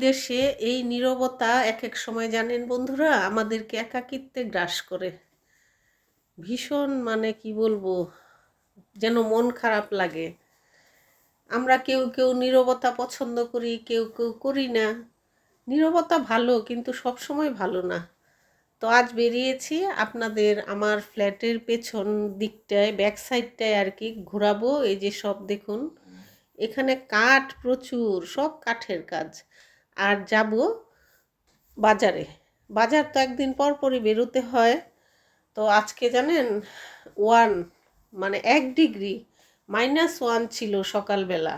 দেশে এই নীরবতা এক এক সময় জানেন বন্ধুরা? আমাদেরকে একাকিত্বে গ্রাস করে। ভীষণ মানে কি বলব? যেন মন খারাপ লাগে। আমরা কেউ কেউ নীরবতা পছন্দ করি, কেউ কেউ করি না। নীরবতা ভালো, কিন্তু সব সময় ভালো না। তো আজ বেরিয়েছি আপনাদের আমার ফ্ল্যাটের পেছন দিকটায়, ব্যাক সাইডটায় আর কি ঘোরাবো। এই যে সব দেখুন, এখানে কাঠ প্রচুর, সব কাঠের কাজ। আর যাব বাজারে। বাজার তো একদিন পর পরই বেরোতে হয়। তো আজকে জানেন ওয়ান মানে এক ডিগ্রি মাইনাস ওয়ান ছিল সকালবেলা।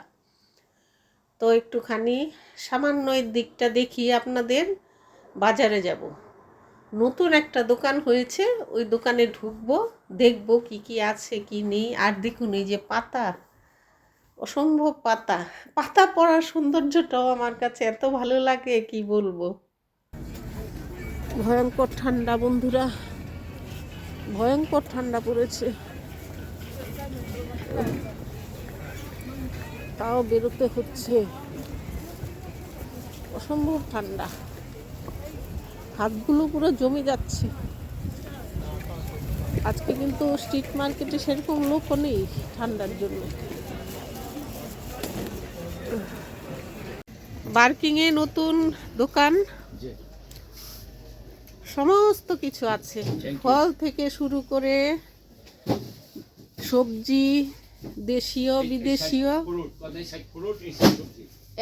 তো একটুখানি সামান্য দিকটা দেখি আপনাদের বাজারে যাব। নতুন একটা দোকান হয়েছে, ওই দোকানে ঢুকবো, দেখব কি কি আছে, কি নেই, আর দেখুন এই যে পাতা। অসম্ভব পাতা। পাতা পড়ার সৌন্দর্যটাও আমার কাছে এত ভালো লাগে, কি বলব? ভয়ঙ্কর ঠান্ডা, বন্ধুরা। ভয়ঙ্কর ঠান্ডা পড়েছে। তাও বেরোতে হচ্ছে। অসম্ভব ঠান্ডা। হাতগুলো পুরো জমে যাচ্ছে। আজকে কিন্তু স্ট্রিট মার্কেটে সেরকম লোকও নেই ঠান্ডার জন্য। বার্কিংয়ে নতুন দোকান। সমস্ত কিছু আছে। ফল থেকে শুরু করে সবজি দেশীয় বিদেশীয়।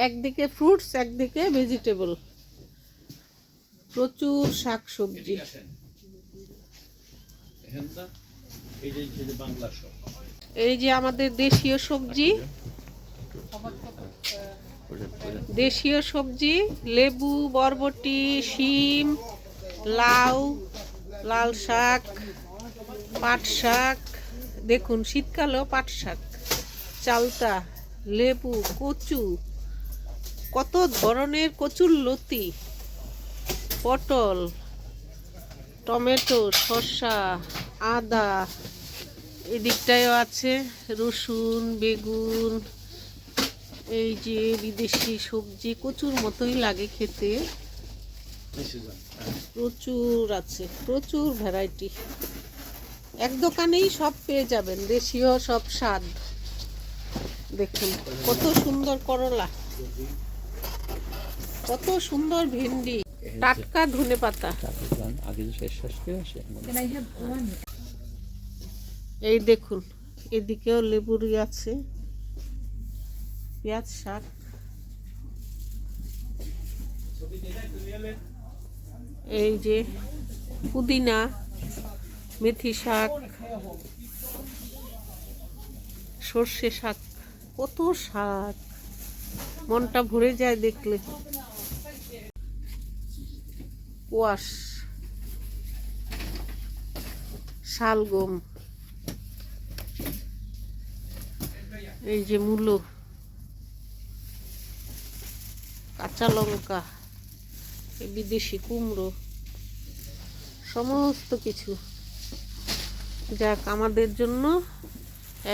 একদিকে ফ্রুটস একদিকে ভেজিটেবল প্রচুর শাক সবজি। এই যে আমাদের দেশীয় সবজি। দেশীয় সবজি, লেবু, বরবটি, শিম, লাউ, লাল শাক, পাট শাক। দেখুন, শীতকালেও পাট শাক, চালতা, লেবু, কচু, কত ধরনের কচুর লতি, পটল, টমেটো, শসা, আদা, এদিকটায়ও আছে, রসুন, বেগুন এই যে বিদেশি সবজি কচুর মতোই লাগে খেতে। প্রচুর আছে, প্রচুর ভ্যারাইটি এক দোকানেই সব পেয়ে যাবেন, দেশীয় সব স্বাদ। দেখুন, কত সুন্দর করলা, কত সুন্দর ভেন্ডি, টাটকা ধনে পাতা। এই দেখুন, এদিকেও লেবুরি আছে। পেঁয়াজ শাক। এই যে পুদিনা, মেথি শাক, সর্ষে শাক, কত শাক। মনটা ভরে যায় দেখলে। কোয়াশ, শালগম। এই যে মূলো। কাঁচা লঙ্কা বিদেশি কুমড়ো সমস্ত কিছু। যাক আমাদের জন্য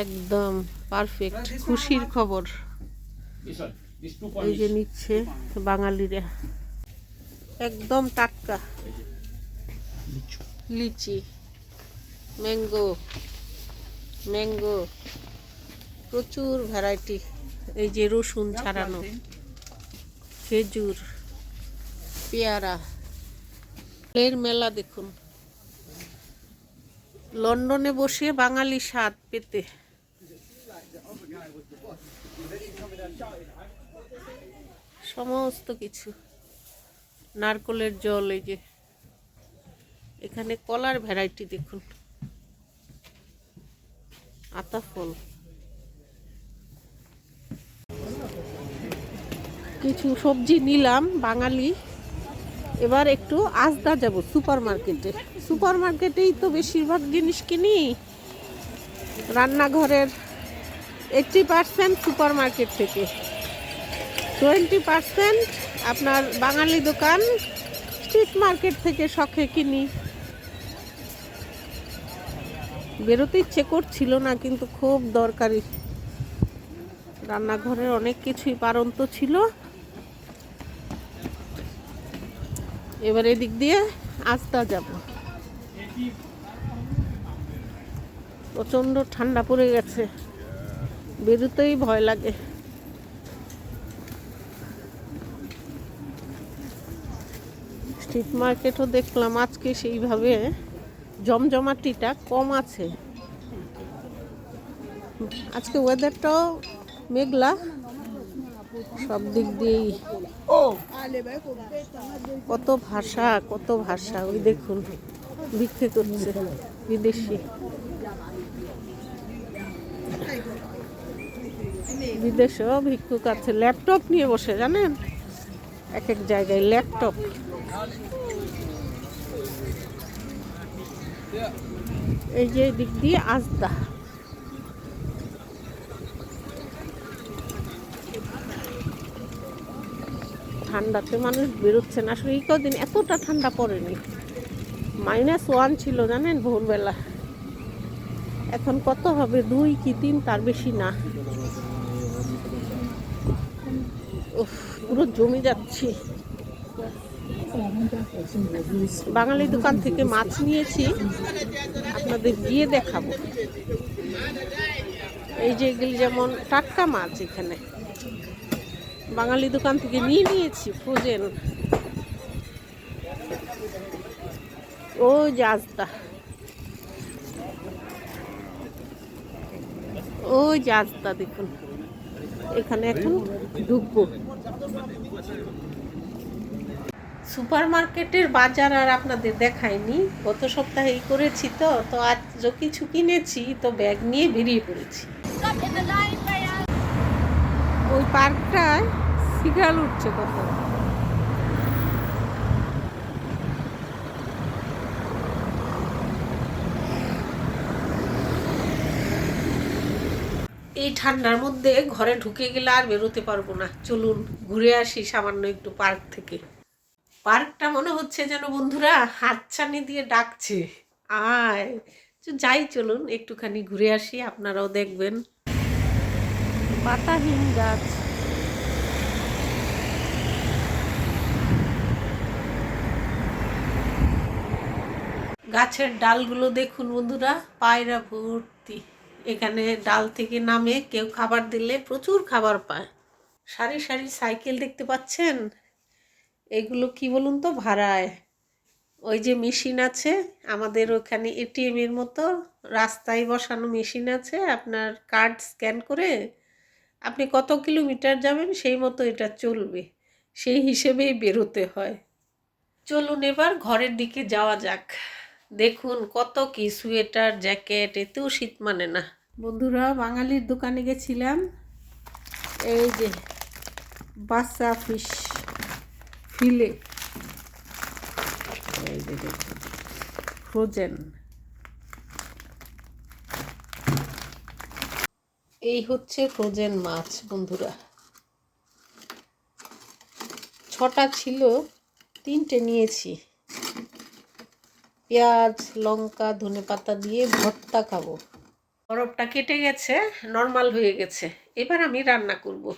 একদম পারফেক্ট খুশির খবর। এই যে নিচ্ছে বাঙালিরা। একদম টাটকা। লিচি। Mango mango. প্রচুর ভ্যারাইটি এই যে রসুন ছাড়ানো। খেজুর, পেয়ারা। এর মেলা দেখুন। লন্ডনে বসে বাঙালি স্বাদ পেতে। সমস্ত কিছু। নারকলের জল এই যে। এখানে কলার ভ্যারাইটি দেখুন। আতা ফল। কিছু সবজি নিলাম, বাঙালি। এবার একটু আজদা যাব সুপার মার্কেটে সুপার মার্কেটেই তো বেশিরভাগ জিনিস কিনি। রান্নাঘরের এইটটি পার্সেন্ট সুপার মার্কেট থেকে। টোয়েন্টি পার্সেন্ট আপনার বাঙালি দোকান স্ট্রিট মার্কেট থেকে শখে কিনি। বেরোতে ইচ্ছে করছিল না, কিন্তু খুব দরকারি। রান্নাঘরের অনেক কিছুই পারন্ত ছিল। এবার এদিক দিয়ে আস্তা যাব। প্রচণ্ড ঠান্ডা পড়ে গেছে। বেরোতেই ভয় লাগে। স্ট্রিট মার্কেটও দেখলাম আজকে সেইভাবে। জমজমাটিটা কম আছে। আজকে ওয়েদারটাও মেঘলা। সব দিক দিয়েই। কত ভাষা কত ভাষা, ওই দেখুন, ভিক্ষে করছে, বিদেশি। বিদেশেও ভিক্ষুক আছে। ল্যাপটপ নিয়ে বসে, জানেন? এক এক জায়গায় ল্যাপটপ। এই যে দিক দিয়ে আজদা। ঠান্ডাতে মানুষ বেরোচ্ছে না। আসলে এই কদিন এতটা ঠান্ডা পড়েনি। মাইনাস ওয়ান ছিল জানেন ভোরবেলা। এখন কত হবে? দুই কি তিন? তার বেশি না। পুরো জমে যাচ্ছি। বাঙালি দোকান থেকে মাছ নিয়েছি। আপনাদের গিয়ে দেখাবো। এই যে এগুলি যেমন টাটকা মাছ এখানে। বাঙালি দোকান থেকে নিয়ে নিয়েছি ফ্রোজেন ও জাজদা ও জাজদা দেখুন। এখানে এখন ঢুকবো। সুপার মার্কেটের বাজার আর আপনাদের দেখায়নি গত সপ্তাহেই করেছি তো তো আজ যা কিছু কিনেছি তো ব্যাগ নিয়ে বেরিয়ে পড়েছি। ওই পার্কটায় সিগাল উঠছে কত এই ঠান্ডার মধ্যে ঘরে ঢুকে গেলে আর বেরোতে পারব না। চলুন ঘুরে আসি সামান্য একটু পার্ক থেকে। পার্কটা মনে হচ্ছে যেন বন্ধুরা হাতছানি দিয়ে ডাকছে। আয় যাই চলুন একটুখানি ঘুরে আসি আপনারাও দেখবেন। পাতাহীন গাছ। গাছের ডালগুলো দেখুন বন্ধুরা, পায়রা ভর্তি। এখানে ডাল থেকে নামে কেউ খাবার দিলে প্রচুর খাবার পায়। সারি সারি সাইকেল দেখতে পাচ্ছেন? এগুলো কি বলুন তো, ভাড়ায়। ওই যে মেশিন আছে, আমাদের ওখানে এটিএম এর মতো রাস্তায় বসানো মেশিন আছে, আপনার কার্ড স্ক্যান করে আপনি কত কিলোমিটার যাবেন সেই মতো এটা চলবে, সেই হিসেবেই বেরোতে হয়। চলুন এবার ঘরের দিকে যাওয়া যাক। দেখুন কত কি সোয়েটার, জ্যাকেট এতেও শীত মানে না। বন্ধুরা, বাঙালির দোকানে গেছিলাম, এই যে বাচ্চা ফিশ ফিলে। এই ফ্রোজেন। এই হচ্ছে ফ্রোজেন মাছ, বন্ধুরা। ছটা ছিল, তিনটে নিয়েছি। পেঁয়াজ, লঙ্কা, ধনে পাতা দিয়ে ভর্তা খাব। বরফটা কেটে গেছে নর্মাল হয়ে গেছে। এবার আমি রান্না করব।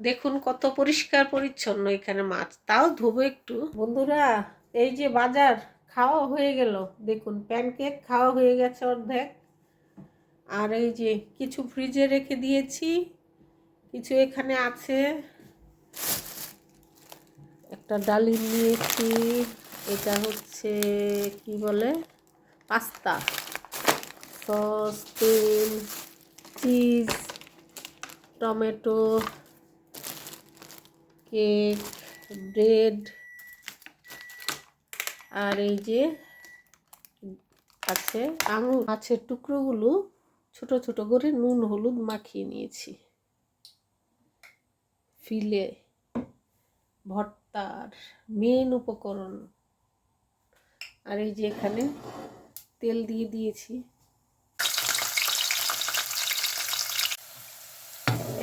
দেখুন কত পরিষ্কার পরিচ্ছন্ন এখানে মাছ। তাও ধোবো একটু। বন্ধুরা, এই যে বাজার, খাওয়া হয়ে গেল। দেখুন প্যানকেক খাওয়া হয়ে গেছে অর্ধেক। আর এই যে কিছু ফ্রিজে রেখে দিয়েছি। কিছু এখানে আছে। একটা ডালিম নিয়েছি। এটা হচ্ছে, কি বলে? পাস্তা। সস, তেল, চিজ, টমেটো, কেক, ব্রেড, আর এই যে আছে আঙুর মাছের টুকরোগুলো ছোট ছোট করে নুন, হলুদ মাখিয়ে নিয়েছি। ফিলে, ভর্তার মেন উপকরণ। আর এই যে এখানে তেল দিয়ে দিয়েছি।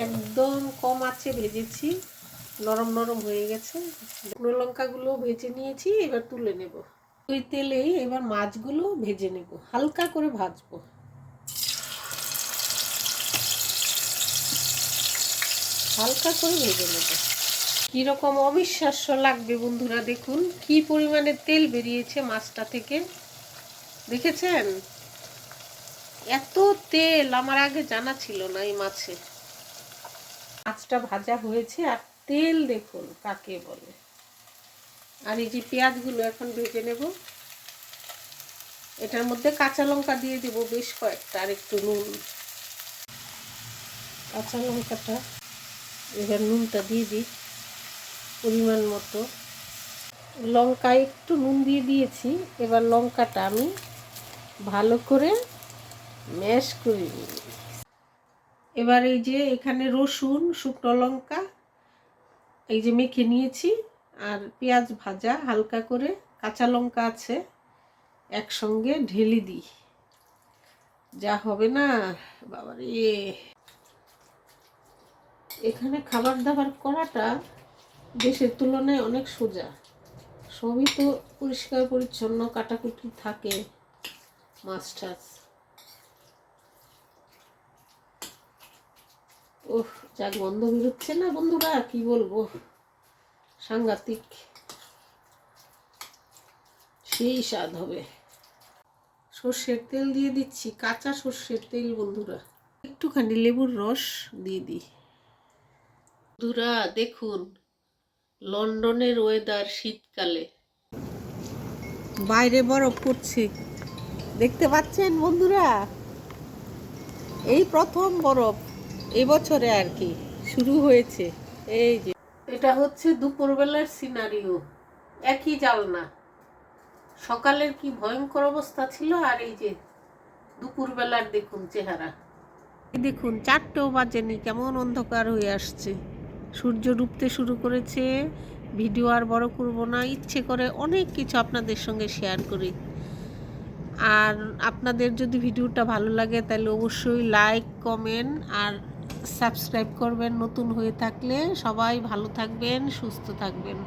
একদম কম আছে ভেজেছি, নরম নরম হয়ে গেছে। শুকনো লঙ্কাগুলো ভেজে নিয়েছি, এবার তুলে নেব। ওই তেলেই এবার মাছগুলো ভেজে নেব, হালকা করে ভাজবো। হালকা করে ভেজে নেব। কীরকম অবিশ্বাস্য লাগবে বন্ধুরা দেখুন, কি পরিমাণে তেল বেরিয়েছে মাছটা থেকে। দেখেছেন? এত তেল আমার আগে জানা ছিল না এই মাছে। মাছটা ভাজা হয়েছে আর তেল দেখুন কাকে বলে। আর এই যে পেঁয়াজগুলো এখন ভেজে নেব। এটার মধ্যে কাঁচা লঙ্কা দিয়ে দেবো বেশ কয়েকটা আর একটু নুন। কাঁচা লঙ্কাটা, এবার নুনটা দিয়ে দিই। পরিমাণ মতো। লঙ্কা একটু নুন দিয়ে দিয়েছি। এবার লঙ্কাটা আমি ভালো করে ম্যাশ করে নিই। এবার এই যে এখানে রসুন, শুকনো লঙ্কা, এই যে মেখে নিয়েছি, আর পেঁয়াজ ভাজা হালকা করে কাঁচা লঙ্কা আছে, একসঙ্গে ঢেলে দিই। যা হবে না, বাবার। এখানে খাবার দাবার করাটা দেশের তুলনায় অনেক সোজা। সবই তো পরিষ্কার পরিচ্ছন্ন, কাটাকুটি থাকে মাছ টাছ ওহ যা গন্ধ বেরোচ্ছে না বন্ধুরা, কি বলব? সাংঘাতিক। সেই স্বাদ হবে। সর্ষের তেল দিয়ে দিচ্ছি, কাঁচা সর্ষের তেল বন্ধুরা। একটুখানি লেবুর রস দিয়ে দিই। বন্ধুরা, দেখুন লন্ডনের ওয়েদার শীতকালে। বাইরে বরফ পড়ছে। দেখতে পাচ্ছেন বন্ধুরা? এই প্রথম বরফ এবছরে আর কি শুরু হয়েছে। এই যে, এটা হচ্ছে দুপুরবেলার সিনারিও একই জালনা। সকালের কি ভয়ঙ্কর অবস্থা ছিল আর এই যে দুপুরবেলার দেখুন চেহারা। দেখুন, চারটেও বাজেনি, কেমন অন্ধকার হয়ে আসছে। সূর্য ডুবতে শুরু করেছে। ভিডিও আর বড় করব না। ইচ্ছে করে অনেক কিছু আপনাদের সঙ্গে শেয়ার করি। আর আপনাদের যদি ভিডিওটা ভালো লাগে, তাহলে অবশ্যই লাইক কমেন্ট আর সাবস্ক্রাইব করবেন। নতুন হয়ে থাকলে সবাই ভালো থাকবেন, সুস্থ থাকবেন।